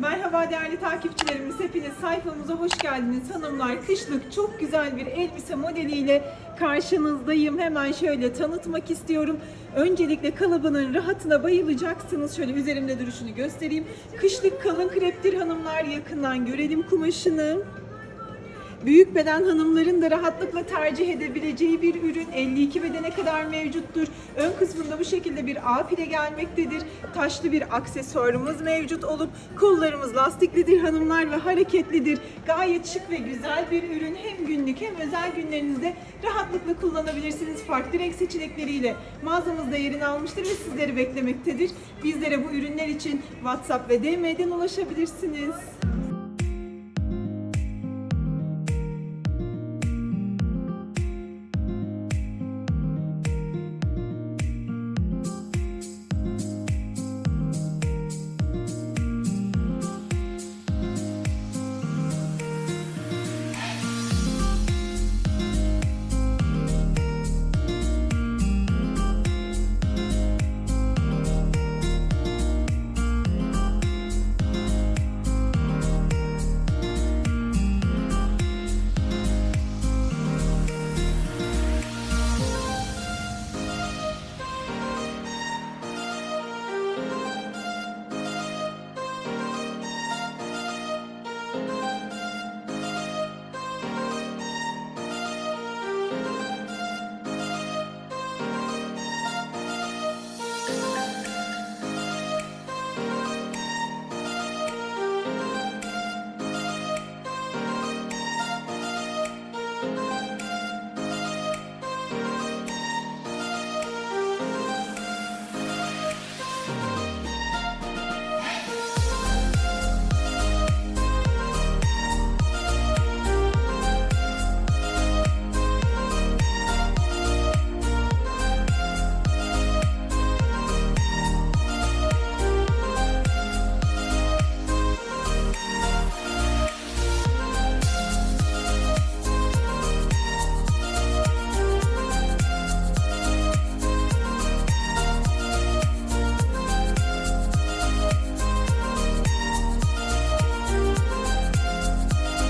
Merhaba değerli takipçilerimiz, hepiniz sayfamıza hoş geldiniz. Hanımlar kışlık çok güzel bir elbise modeliyle karşınızdayım. Hemen şöyle tanıtmak istiyorum. Öncelikle kalıbının rahatına bayılacaksınız. Şöyle üzerimde duruşunu göstereyim. Kışlık kalın kreptir hanımlar. Yakından görelim kumaşını. Büyük beden hanımların da rahatlıkla tercih edebileceği bir ürün 52 bedene kadar mevcuttur. Ön kısmında bu şekilde bir A pile gelmektedir. Taşlı bir aksesuarımız mevcut olup kollarımız lastiklidir hanımlar ve hareketlidir. Gayet şık ve güzel bir ürün. Hem günlük hem özel günlerinizde rahatlıkla kullanabilirsiniz. Farklı renk seçenekleriyle mağazamızda yerini almıştır ve sizleri beklemektedir. Bizlere bu ürünler için WhatsApp ve DM'den ulaşabilirsiniz.